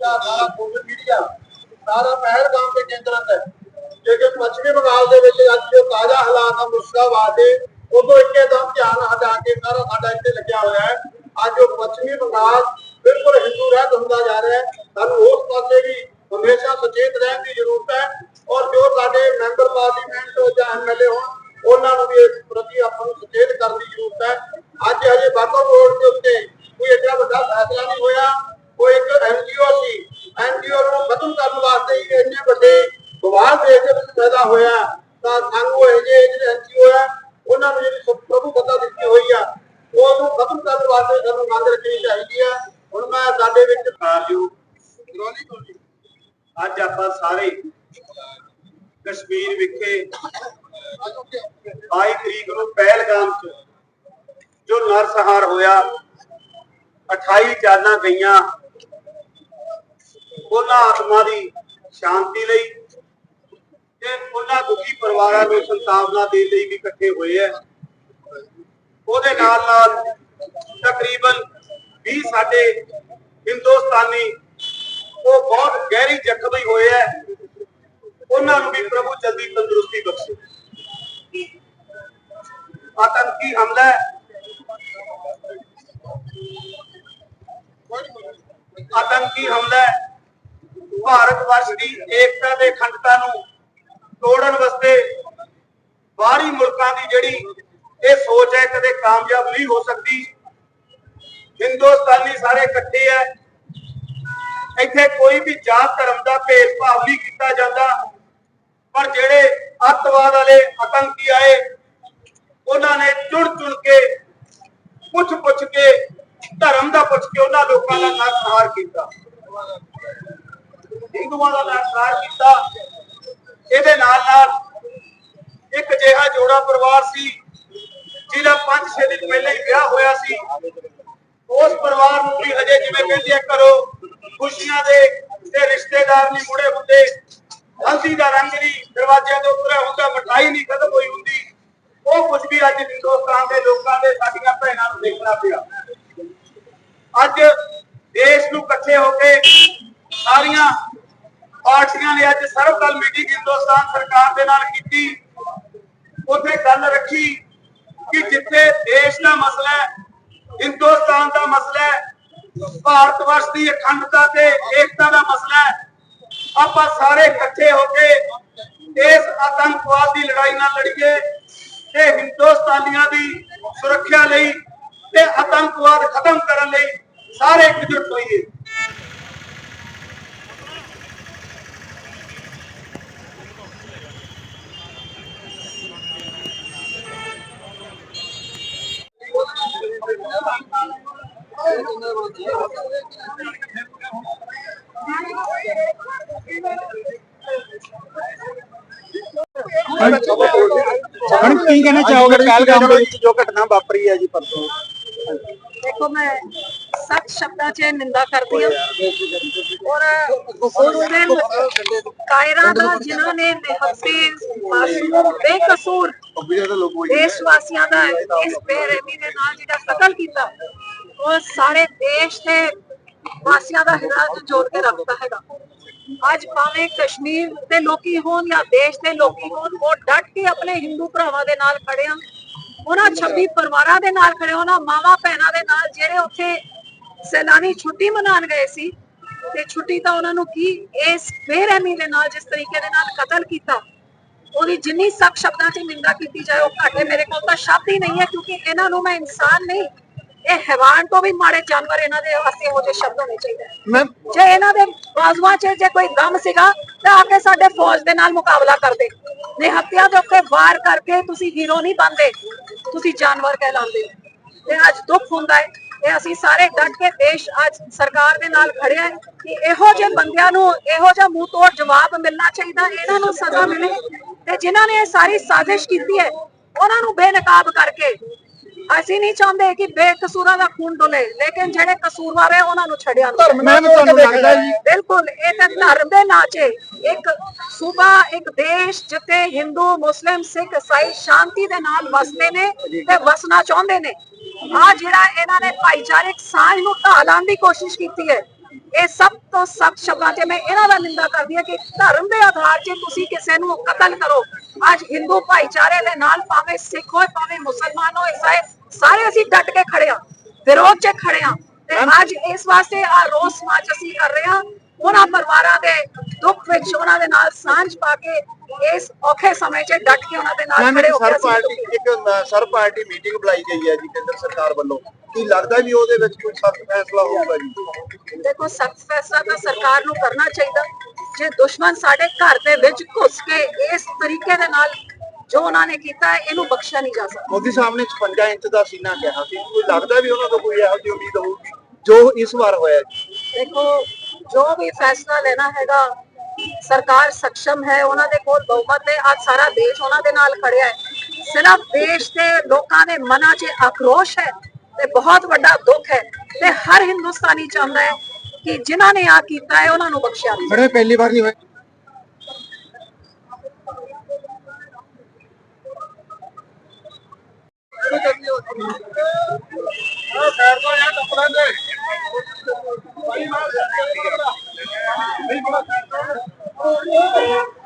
ਸਾਰਾ social media ਸਾਰਾ ਪਹਿਲਗਾਮ ਦੇ ਕੇਂਦਰਤ ਹੈ ਲੇਕਿਨ ਪੱਛਮੀ ਬੰਗਾਲ ਦੇ ਵਿੱਚ ਅੱਜ ਜੋ ਤਾਜ਼ਾ ਹਾਲਾਤ ਆ ਮੁਰਸ਼ਿਦਾਬਾਦ ਦੇ ਉਦੋਂ ਇੱਕਦਮ ਧਿਆਨ ਹਟਾ ਕੇ ਸਾਰਾ ਸਾਡਾ ਇੱਥੇ ਲੱਗਿਆ ਹੋਇਆ ਹੈ ਅੱਜ ਉਹ ਪੱਛਮੀ ਬੰਗਾਲ ਬਿਲਕੁਲ ਹਿੰਦੂ ਰਹਿਤ ਹੁੰਦਾ ਜਾ ਰਿਹਾ ਹੈ ਸਾਨੂੰ ਉਹ ਉਹਨੂੰ ਖਤਮ ਕਰਨ ਵਾਸਤੇ ਸਾਨੂੰ ਮੰਗ ਰੱਖਣੀ ਚਾਹੀਦੀ ਹੈ ਹੁਣ ਮੈਂ ਸਾਡੇ ਵਿੱਚ ਆਜੂ ਅੱਜ ਆਪਾਂ ਸਾਰੇ ਕਸ਼ਮੀਰ ਵਿਖੇ 22 ਤਰੀਕ ਨੂੰ ਪਹਿਲਗਾਮ ਚ ਜੋ ਨਰਸਹਾਰ ਹੋਇਆ 28 ਜਾਨਾਂ ਗਈਆਂ। ਉਹਨਾਂ ਆਤਮਾ ਦੀ ਸ਼ਾਂਤੀ ਲਈ ਤੇ ਉਹਨਾਂ ਦੁਖੀ ਪਰਿਵਾਰਾਂ ਨੂੰ ਸੰਤਾਵਨਾ ਦੇਣ ਲਈ ਵੀ ਇਕੱਠੇ ਹੋਏ ਹੈ ਉਹਦੇ ਨਾਲ ਨਾਲ ਤਕਰੀਬਨ 20 ਸਾਡੇ ਹਿੰਦੁਸਤਾਨੀ ਉਹ ਬਹੁਤ ਗਹਿਰੀ ਜ਼ਖਮੀ ਹੋਏ ਹੈ ਉਹਨਾਂ ਨੂੰ ਵੀ ਪ੍ਰਭੂ ਜਲਦੀ ਤੰਦਰੁਸਤੀ ਬਖਸ਼ੇ। ਆਤੰਕੀ ਹਮਲਾ ਆਤੰਕੀ ਹਮਲਾ ਭਾਰਤ ਵਰਸ਼ ਦੀ ਏਕਤਾ ਦੇ ਅਖੰਡਤਾ ਨੂੰ ਤੋੜਨ ਵਾਸਤੇ ਬਾਹਰੀ ਮੁਲਕਾਂ ਦੀ ਜਿਹੜੀ ਇਹ ਸੋਚ ਹੈ ਕਦੇ ਕਾਮਯਾਬ ਨਹੀਂ ਹੋ ਸਕਦੀ। ਹਿੰਦੁਸਤਾਨੀ ਸਾਰੇ ਇਕੱਠੇ ਹੈ ਇੱਥੇ ਕੋਈ ਵੀ ਜਾਤ ਧਰਮ ਦਾ ਭੇਦਭਾਵ ਨਹੀਂ ਕੀਤਾ ਜਾਂਦਾ। ਪਰ ਜਿਹੜੇ ਅੱਤਵਾਦ ਵਾਲੇ ਆਤੰਕੀ ਆਏ, ਉਹਨਾਂ ਨੇ ਚੁਣ ਚੁਣ ਕੇ ਪੁੱਛ ਪੁੱਛ ਕੇ, ਧਰਮ ਦਾ ਪੁੱਛ ਕੇ ਉਹਨਾਂ ਲੋਕਾਂ ਦਾ ਨਰਸੰਹਾਰ ਕੀਤਾ। ਹਿੰਦੂਆਂ ਦਾ ਨਰਸੰਹਾਰ ਕੀਤਾ। ਇਹਦੇ ਨਾਲ ਨਾਲ ਇੱਕ ਅਜਿਹਾ ਜੋੜਾ ਪਰਿਵਾਰ ਸੀ। ਜਿਹਦਾ 5-6 ਦਿਨ ਪਹਿਲਾਂ ਹੀ ਵਿਆਹ ਹੋਇਆ ਸੀ, ਉਸ ਪਰਿਵਾਰ ਨੂੰ ਵੀ ਹਜੇ ਜਿਵੇਂ ਕਹਿੰਦੇ ਆ ਕਰੋ ਖੁਸ਼ੀਆਂ ਦੇ ਤੇ ਰਿਸ਼ਤੇਦਾਰ ਨਹੀਂ ਮੁੜੇ ਹੁੰਦੇ, ਹਲਦੀ ਦਾ ਰੰਗ ਨਹੀਂ, ਦਰਵਾਜ਼ਿਆਂ ਦੇ ਉੱਤੇ ਹੁੰਦਾ ਮਠਾਈ ਨਹੀਂ ਖਤਮ ਹੋਈ ਹੁੰਦੀ, ਉਹ ਕੁਝ ਵੀ ਅੱਜ ਹਿੰਦੁਸਤਾਨ ਦੇ ਲੋਕਾਂ ਦੇ ਸਾਡੀਆਂ ਭੈਣਾਂ ਨੂੰ ਦੇਖਣਾ ਪਿਆ। ਅੱਜ ਦੇਸ਼ ਨੂੰ ਇਕੱਠੇ ਹੋ ਕੇ ਸਾਰੀਆਂ ਪਾਰਟੀਆਂ ਨੇ ਅੱਜ ਸਰਵਦਲ ਮੀਟਿੰਗ ਹਿੰਦੁਸਤਾਨ ਸਰਕਾਰ ਦੇ ਨਾਲ ਕੀਤੀ, ਉੱਥੇ ਗੱਲ ਰੱਖੀ ਕਿ ਜਿੱਥੇ ਦੇਸ਼ ਦਾ ਮਸਲਾ ਹੈ, ਹਿੰਦੁਸਤਾਨ ਦਾ ਮਸਲਾ ਹੈ, ਭਾਰਤ ਵਰਸ਼ ਦੀ ਅਖੰਡਤਾ ਤੇ ਏਕਤਾ ਦਾ ਮਸਲਾ ਹੈ, ਆਪਾਂ ਸਾਰੇ ਇਕੱਠੇ ਹੋ ਕੇ ਇਸ ਆਤੰਕਵਾਦ ਦੀ ਲੜਾਈ ਨਾਲ ਲੜੀਏ ਤੇ ਹਿੰਦੁਸਤਾਨੀਆਂ ਦੀ ਸੁਰੱਖਿਆ ਲਈ ਤੇ ਆਤੰਕਵਾਦ ਖਤਮ ਕਰਨ ਲਈ ਸਾਰੇ ਇਕਜੁੱਟ ਹੋਈਏ। ਹੁਣ ਕੀ ਕਹਿਣਾ ਚਾਹੋਗੇ? ਪਹਿਲਗਾਮ ਦੇ ਵਿੱਚ ਜੋ ਘਟਨਾ ਵਾਪਰੀ ਹੈ ਜੀ ਪਰਸੋਂ। ਦੇਖੋ ਮੈਂ ਸਖਤ ਸ਼ਬਦਾਂ 'ਚ ਨਿੰਦਾ ਕਰਦੀ ਹਾਂ। ਔਰ ਮੁਸਲਿਮ ਕਾਇਰਾਂ ਦਾ ਜਿਨ੍ਹਾਂ ਨੇ ਨਿਹੱਥੇ ਮਾਸੂਮ ਬੇਕਸੂਰ ਦੇਸ਼ ਵਾਸੀਆਂ ਦਾ ਇਸ ਬੇਰਹਿਮੀ ਦੇ ਨਾਲ ਜਿਹੜਾ ਕਤਲ ਕੀਤਾ ਉਹ ਸਾਰੇ ਦੇਸ਼ ਦੇ ਵਾਸੀਆਂ ਦਾ ਹਿਰਦਾ ਜੋੜ ਕੇ ਰੱਖਦਾ ਹੈਗਾ। ਅੱਜ ਭਾਵੇਂ ਕਸ਼ਮੀਰ ਦੇ ਲੋਕੀ ਹੋਣ ਜਾਂ ਦੇਸ਼ ਦੇ ਲੋਕੀ ਹੋਣ, ਉਹ ਡਟ ਕੇ ਆਪਣੇ ਹਿੰਦੂ ਭਰਾਵਾਂ ਦੇ ਨਾਲ ਖੜੇ ਆ। ਉਹਨਾਂ 26 ਪਰਿਵਾਰਾਂ ਦੇ ਨਾਲ ਖੜੇ ਉਹਨਾਂ ਮਾਵਾਂ ਭੈਣਾਂ ਦੇ ਨਾਲ, ਜਿਹੜੇ ਉੱਥੇ ਸੈਲਾਨੀ ਛੁੱਟੀ ਮਨਾਉਣ ਗਏ ਸੀ। ਤੇ ਛੁੱਟੀ ਤਾਂ ਉਹਨਾਂ ਨੂੰ ਕੀ ਇਸ ਬੇਰਹਿਮੀ ਦੇ ਨਾਲ, ਜਿਸ ਤਰੀਕੇ ਦੇ ਨਾਲ ਕਤਲ ਕੀਤਾ। ਉਹਦੀ ਜਿੰਨੀ ਸਖਤ ਸ਼ਬਦਾਂ 'ਚ ਨਿੰਦਾ ਕੀਤੀ ਜਾਏ, ਉਹ ਘਾਟੇ ਮੇਰੇ ਕੋਲ ਤਾਂ ਸ਼ਬਦ ਹੀ ਨਹੀਂ ਹੈ, ਕਿਉਂਕਿ ਇਹਨਾਂ ਨੂੰ ਮੈਂ ਇਨਸਾਨ ਨਹੀਂ ਇਹ ਹੈਵਾਨ ਤੋਂ ਵੀ ਮਾੜੇ ਜਾਨਵਰ ਇਹਨਾਂ ਦੇ ਵਾਸਤੇ ਇਹੋ ਜਿਹੇ ਸ਼ਬਦ ਹੋਣੇ ਚਾਹੀਦੇ ਮੈਂ ਜੇ ਇਹਨਾਂ ਦੇ ਬਾਜ਼ੂਆਂ 'ਚ ਜੇ ਕੋਈ ਦਮ ਸੀਗਾ ਤਾਂ ਆ ਕੇ ਸਾਡੇ ਫੌਜ ਦੇ ਨਾਲ ਮੁਕਾਬਲਾ ਕਰਦੇ। ਨਿਹੱਤਿਆ ਦੇ ਉੱਤੇ ਵਾਰ ਕਰਕੇ ਤੁਸੀਂ ਹੀਰੋ ਨਹੀਂ ਬਣਦੇ ਤੁਸੀਂ ਜਾਨਵਰ ਕਹਿਲਾਉਂਦੇ ਹੋ। ਤੇ ਅੱਜ ਦੁੱਖ ਹੁੰਦਾ ਹੈ। ਤੇ ਅਸੀਂ ਸਾਰੇ ਡਟ ਕੇ ਦੇਸ਼ ਅੱਜ ਸਰਕਾਰ ਦੇ ਨਾਲ ਖੜਿਆ ਹੈ ਕਿ ਇਹੋ ਜਿਹੇ ਬੰਦਿਆਂ ਨੂੰ ਇਹੋ ਜਿਹਾ ਮੂੰਹ ਤੋੜ ਜਵਾਬ ਮਿਲਣਾ ਚਾਹੀਦਾ ਇਹਨਾਂ ਨੂੰ ਸਜ਼ਾ ਮਿਲੇ। ਤੇ ਜਿਨ੍ਹਾਂ ਨੇ ਇਹ ਸਾਰੀ ਸਾਜ਼ਿਸ਼ ਕੀਤੀ ਹੈ ਉਹਨਾਂ ਨੂੰ ਬੇਨਕਾਬ ਕਰਕੇ ਅਸੀਂ ਨਹੀਂ ਚਾਹੁੰਦੇ ਕਿ ਬੇਕਸੂਰਾਂ ਦਾ ਖੂਨ ਡੁੱਲੇ ਲੇਕਿਨ ਜਿਹੜੇ ਕਸੂਰਵਾਰ ਹੈ ਉਹਨਾਂ ਨੂੰ ਛੱਡਿਆ ਧਰਮ ਮੈਂ ਤੁਹਾਨੂੰ ਲੱਗਦਾ ਜੀ। ਬਿਲਕੁਲ ਇਹ ਤਾਂ ਧਰਮ ਦੇ ਨਾਚੇ। ਇੱਕ ਸੂਬਾ ਇੱਕ ਦੇਸ਼ ਜਿੱਥੇ ਹਿੰਦੂ ਮੁਸਲਿਮ ਸਿੱਖ ਈਸਾਈ ਸ਼ਾਂਤੀ ਦੇ ਨਾਲ ਵਸਦੇ ਨੇ ਤੇ ਵਸਣਾ ਚਾਹੁੰਦੇ ਨੇ। ਆ ਜਿਹੜਾ ਇਹਨਾਂ ਨੇ ਭਾਈਚਾਰਕ ਸਾਂਝ ਨੂੰ ਢਾਲਾਂ ਦੀ ਕੋਸ਼ਿਸ਼ ਕੀਤੀ ਹੈ ਇਹ ਸਭ ਤੋਂ ਸਖਤ ਸ਼ਬਦਾਂ 'ਚ ਮੈਂ ਇਹਨਾਂ ਦਾ ਨਿੰਦਾ ਕਰਦੀ ਹਾਂ ਕਿ ਧਰਮ ਦੇ ਆਧਾਰ 'ਤੇ ਤੁਸੀਂ ਕਿਸੇ ਨੂੰ ਕਤਲ ਕਰੋ। ਅੱਜ ਹਿੰਦੂ ਭਾਈਚਾਰੇ ਦੇ ਨਾਲ ਭਾਵੇਂ ਸਿੱਖ ਹੋਏ ਭਾਵੇਂ ਮੁਸਲਮਾਨ ਹੋਏ ਈਸਾਈ ਸਾਰੇ ਅਸੀਂ ਡਟ ਕੇ ਖੜੇ ਹਾਂ ਵਿਰੋਧ 'ਚ ਖੜੇ ਹਾਂ ਤੇ ਅੱਜ ਇਸ ਵਾਸਤੇ ਆ ਰੋਸ ਮਾਰਚ ਅਸੀਂ ਕਰ ਰਹੇ ਹਾਂ। ਉਹਨਾਂ ਪਰਿਵਾਰਾਂ ਦੇ ਦੁੱਖ ਵਿੱਚ ਉਹਨਾਂ ਦੇ ਨਾਲ ਸਾਂਝ ਪਾ ਕੇ ਇਸ ਔਖੇ ਸਮੇਂ 'ਚ ਡਟ ਕੇ ਉਹਨਾਂ ਦੇ ਨਾਲ ਖੜੇ ਹੋ ਕੇ ਸਰ ਪਾਰਟੀ ਇੱਕ ਸਰ ਪਾਰਟੀ ਮੀਟਿੰਗ ਬੁਲਾਈ ਗਈ ਹੈ ਜੀ ਕੇਂਦਰ ਸਰਕਾਰ ਵੱਲੋਂ। ਕੀ ਲੱਗਦਾ ਵੀ ਉਹਦੇ ਵਿੱਚ ਕੋਈ ਸਖਤ ਫੈਸਲਾ ਹੋਊਗਾ ਜੀ? ਦੇਖੋ ਸਖਤ ਫੈਸਲਾ ਤਾਂ ਸਰਕਾਰ ਨੂੰ ਕਰਨਾ ਚਾਹੀਦਾ। ਜੇ ਦੁਸ਼ਮਣ ਸਾਡੇ ਘਰ ਦੇ ਵਿੱਚ ਘੁਸ ਕੇ ਇਸ ਤਰੀਕੇ ਦੇ ਨਾਲ ਜੋ ਉਹਨਾਂ ਨੇ ਕੀਤਾ ਹੈ ਇਹਨੂੰ ਬਖਸ਼ਿਆ ਨਹੀਂ ਜਾ ਸਕਦਾ। ਮੋਦੀ ਸਾਹਿਬ ਨੇ 56 ਇੰਚ ਦਾ ਸੀਨਾ ਕਿਹਾ ਸੀ। ਕੋਈ ਲੱਗਦਾ ਵੀ ਉਹਨਾਂ ਤੋਂ ਕੋਈ ਇਹੋ ਜਿਹੀ ਉਮੀਦ ਹੋਊਗੀ? ਜੋ ਇਸ ਵਾਰ ਹੋਇਆ ਦੇਖੋ ਜੋ ਵੀ ਫੈਸਲਾ ਲੈਣਾ ਹੈਗਾ ਸਰਕਾਰ ਸક્ષਮ ਹੈ ਉਹਨਾਂ ਦੇ ਕੋਲ ਬਹੁਮਤ ਹੈ। ਅੱਜ ਸਾਰਾ ਦੇਸ਼ ਉਹਨਾਂ ਦੇ ਨਾਲ ਖੜਿਆ ਹੈ। ਸਿਰਫ ਦੇਸ਼ ਦੇ ਲੋਕਾਂ ਦੇ ਮਨਾਂ 'ਚ ਆਕਰੋਸ਼ ਹੈ ਤੇ ਬਹੁਤ ਵੱਡਾ ਦੁੱਖ ਹੈ। ਤੇ ਹਰ ਹਿੰਦੁਸਤਾਨੀ ਚਾਹੁੰਦਾ ਹੈ ਕਿ ਜਿਨ੍ਹਾਂ ਨੇ ਆ ਕੀਤਾ ਹੈ ਉਹਨਾਂ ਨੂੰ ਬਖਸ਼ਿਆ ਜਾਵੇ। ਬੜੇ ਪਹਿਲੀ ਵਾਰ ਨਹੀਂ ਹੋਇਆ। Thank you.